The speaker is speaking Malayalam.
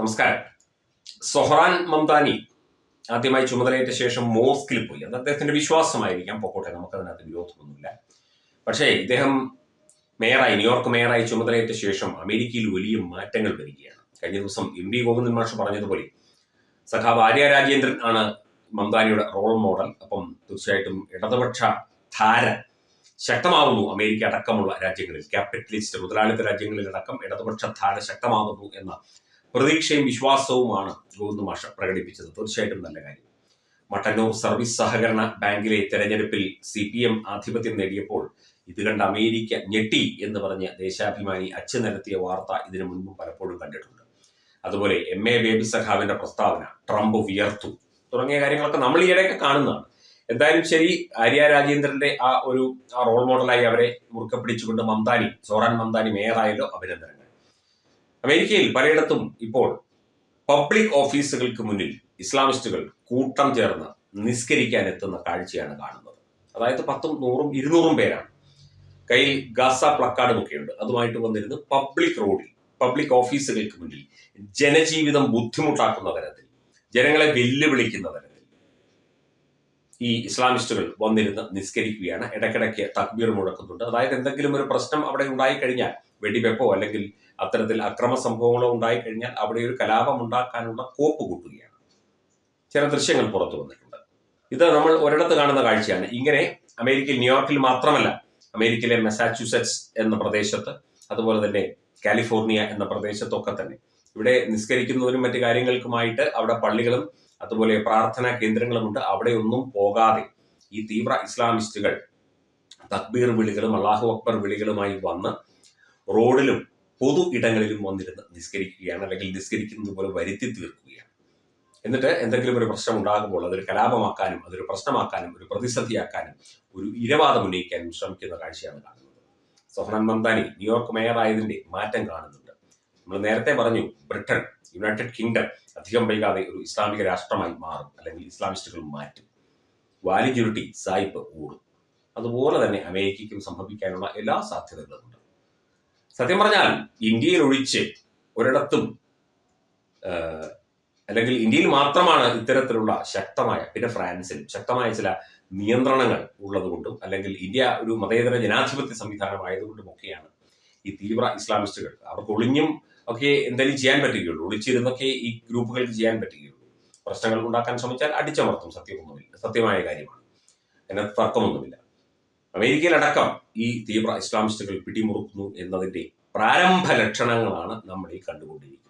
നമസ്കാരം. സൊഹ്റാൻ മംതാനി ആദ്യമായി ചുമതലയേറ്റ ശേഷം മോസ്കിൽ പോയി. അത് അദ്ദേഹത്തിന്റെ വിശ്വാസമായിരിക്കാം. പൊക്കോട്ടെ നമുക്കതിനകത്ത് വിരോധമൊന്നുമില്ല. പക്ഷേ ഇദ്ദേഹം മേയറായി ന്യൂയോർക്ക് മേയറായി ചുമതലയേറ്റ ശേഷം അമേരിക്കയിൽ വലിയ മാറ്റങ്ങൾ വരികയാണ്. കഴിഞ്ഞ ദിവസം എം വി ഗോവിന്ദൻ മാഷ് പറഞ്ഞതുപോലെ സഖാവ് ആര്യ രാജേന്ദ്രൻ ആണ് മംതാനിയുടെ റോൾ മോഡൽ. അപ്പം തീർച്ചയായിട്ടും ഇടതുപക്ഷ ധാര ശക്തമാകുന്നു. അമേരിക്ക അടക്കമുള്ള രാജ്യങ്ങളിൽ ക്യാപിറ്റലിസ്റ്റ് മുതലാളിത്ത രാജ്യങ്ങളിൽ അടക്കം ഇടതുപക്ഷ ധാര ശക്തമാകുന്നു എന്ന പ്രതീക്ഷയും വിശ്വാസവുമാണ് ഗോവിന്ദ മാഷ പ്രകടിപ്പിച്ചത്. തീർച്ചയായിട്ടും നല്ല കാര്യം. മട്ടന്നൂർ സർവീസ് സഹകരണ ബാങ്കിലെ തെരഞ്ഞെടുപ്പിൽ സി പി എം ആധിപത്യം നേടിയപ്പോൾ ഇത് കണ്ട അമേരിക്ക ഞെട്ടി എന്ന് പറഞ്ഞ ദേശാഭിമാനി അച്ചു നിരത്തിയ വാർത്ത ഇതിനു മുൻപും പലപ്പോഴും കണ്ടിട്ടുണ്ട്. അതുപോലെ എം എ ബേബി സഖാവിന്റെ പ്രസ്താവന ട്രംപ് വിയർത്തു തുടങ്ങിയ കാര്യങ്ങളൊക്കെ നമ്മൾ ഈയിടെയൊക്കെ കാണുന്നതാണ്. എന്തായാലും ശരി ആര്യ രാജേന്ദ്രന്റെ ആ ഒരു റോൾ മോഡലായി അവരെ മുറുക്കെ പിടിച്ചുകൊണ്ട് മംതാനി സോറാൻ മംതാനി മേയറായല്ലോ അഭിനന്ദനങ്ങൾ. അമേരിക്കയിൽ പലയിടത്തും ഇപ്പോൾ പബ്ലിക് ഓഫീസുകൾക്ക് മുന്നിൽ ഇസ്ലാമിസ്റ്റുകൾ കൂട്ടം ചേർന്ന് നിസ്കരിക്കാൻ എത്തുന്ന കാഴ്ചയാണ് കാണുന്നത്. അതായത് പത്തും നൂറും ഇരുന്നൂറും പേരാണ്. കയ്യിൽ ഗാസ പ്ലക്കാർഡുമൊക്കെയുണ്ട് അതുമായിട്ട് വന്നിരുന്ന് പബ്ലിക് റോഡിൽ പബ്ലിക് ഓഫീസുകൾക്ക് മുന്നിൽ ജനജീവിതം ബുദ്ധിമുട്ടാക്കുന്ന തരത്തിൽ ജനങ്ങളെ വെല്ലുവിളിക്കുന്ന തരത്തിൽ ഈ ഇസ്ലാമിസ്റ്റുകൾ വന്നിരുന്ന് നിസ്കരിക്കുകയാണ്. ഇടയ്ക്കിടയ്ക്ക് തക്ബീർ മുഴക്കുന്നുണ്ട്. അതായത് എന്തെങ്കിലും ഒരു പ്രശ്നം അവിടെ ഉണ്ടായിക്കഴിഞ്ഞാൽ വെടിവെപ്പോ അല്ലെങ്കിൽ അത്തരത്തിൽ അക്രമ സംഭവങ്ങളോ ഉണ്ടായിക്കഴിഞ്ഞാൽ അവിടെ ഒരു കലാപം ഉണ്ടാക്കാനുള്ള കോപ്പ് കൂട്ടുകയാണ്. ചില ദൃശ്യങ്ങൾ പുറത്തു വന്നിട്ടുണ്ട്. ഇത് നമ്മൾ ഒരിടത്ത് കാണുന്ന കാഴ്ചയാണ്. ഇങ്ങനെ അമേരിക്കയിൽ ന്യൂയോർക്കിൽ മാത്രമല്ല അമേരിക്കയിലെ മെസാച്യൂസെറ്റ്സ് എന്ന പ്രദേശത്ത് അതുപോലെ തന്നെ കാലിഫോർണിയ എന്ന പ്രദേശത്തൊക്കെ തന്നെ. ഇവിടെ നിസ്കരിക്കുന്നതിനും മറ്റു കാര്യങ്ങൾക്കുമായിട്ട് അവിടെ പള്ളികളും അതുപോലെ പ്രാർത്ഥനാ കേന്ദ്രങ്ങളുമുണ്ട്. അവിടെയൊന്നും പോകാതെ ഈ തീവ്ര ഇസ്ലാമിസ്റ്റുകൾ തക്ബീർ വിളികളും അള്ളാഹു അക്ബർ വിളികളുമായി വന്ന് റോഡിലും പൊതു ഇടങ്ങളിലും വന്നിരുന്ന് നിസ്കരിക്കുകയാണ് അല്ലെങ്കിൽ നിസ്കരിക്കുന്നത് പോലെ വരുത്തി തീർക്കുകയാണ്. എന്നിട്ട് എന്തെങ്കിലും ഒരു പ്രശ്നം ഉണ്ടാകുമ്പോൾ അതൊരു കലാപമാക്കാനും അതൊരു പ്രശ്നമാക്കാനും ഒരു പ്രതിസന്ധിയാക്കാനും ഒരു ഇരവാദം ഉന്നയിക്കാനും ശ്രമിക്കുന്ന കാഴ്ചയാണ് കാണുന്നത്. സൊഹ്റാൻ മംദാനി ന്യൂയോർക്ക് മേയറായതിന്റെ മാറ്റം കാണുന്നുണ്ട് നമ്മൾ നേരത്തെ പറഞ്ഞു ബ്രിട്ടൻ യുണൈറ്റഡ് കിങ്ഡം അധികം വൈകാതെ ഒരു ഇസ്ലാമിക രാഷ്ട്രമായി മാറും അല്ലെങ്കിൽ ഇസ്ലാമിസ്റ്റുകൾ മാറ്റും. വാലി ചുരുട്ടി സായിപ്പ് ഊടും. അതുപോലെ തന്നെ അമേരിക്കയ്ക്കും സംഭവിക്കാനുള്ള എല്ലാ സാധ്യതകളും ഉണ്ട്. സത്യം പറഞ്ഞാൽ ഇന്ത്യയിൽ ഒഴിച്ച് ഒരിടത്തും അല്ലെങ്കിൽ ഇന്ത്യയിൽ മാത്രമാണ് ഇത്തരത്തിലുള്ള ശക്തമായ പിന്നെ ഫ്രാൻസിലും ശക്തമായ ചില നിയന്ത്രണങ്ങൾ ഉള്ളതുകൊണ്ടും അല്ലെങ്കിൽ ഇന്ത്യ ഒരു മതേതര ജനാധിപത്യ സംവിധാനമായതുകൊണ്ടും ഒക്കെയാണ് ഈ തീവ്ര ഇസ്ലാമിസ്റ്റുകൾ അവർക്ക് ഒളിഞ്ഞും ഒക്കെ എന്തെങ്കിലും ചെയ്യാൻ പറ്റുകയുള്ളൂ. ഒളിച്ചിരുന്നൊക്കെ ഈ ഗ്രൂപ്പുകൾക്ക് ചെയ്യാൻ പറ്റുകയുള്ളൂ. പ്രശ്നങ്ങൾ ഉണ്ടാക്കാൻ ശ്രമിച്ചാൽ അടിച്ചമർത്തും. സത്യമൊന്നുമില്ല. സത്യമായ കാര്യമാണ്. അതിനകത്ത് തർക്കമൊന്നുമില്ല. അമേരിക്കയിലടക്കം ഈ തീവ്ര ഇസ്ലാമിസ്റ്റുകൾ പിടിമുറുക്കുന്നു എന്നതിന്റെ പ്രാരംഭ ലക്ഷണങ്ങളാണ് നമ്മൾ ഈ കണ്ടുകൊണ്ടിരിക്കുന്നത്.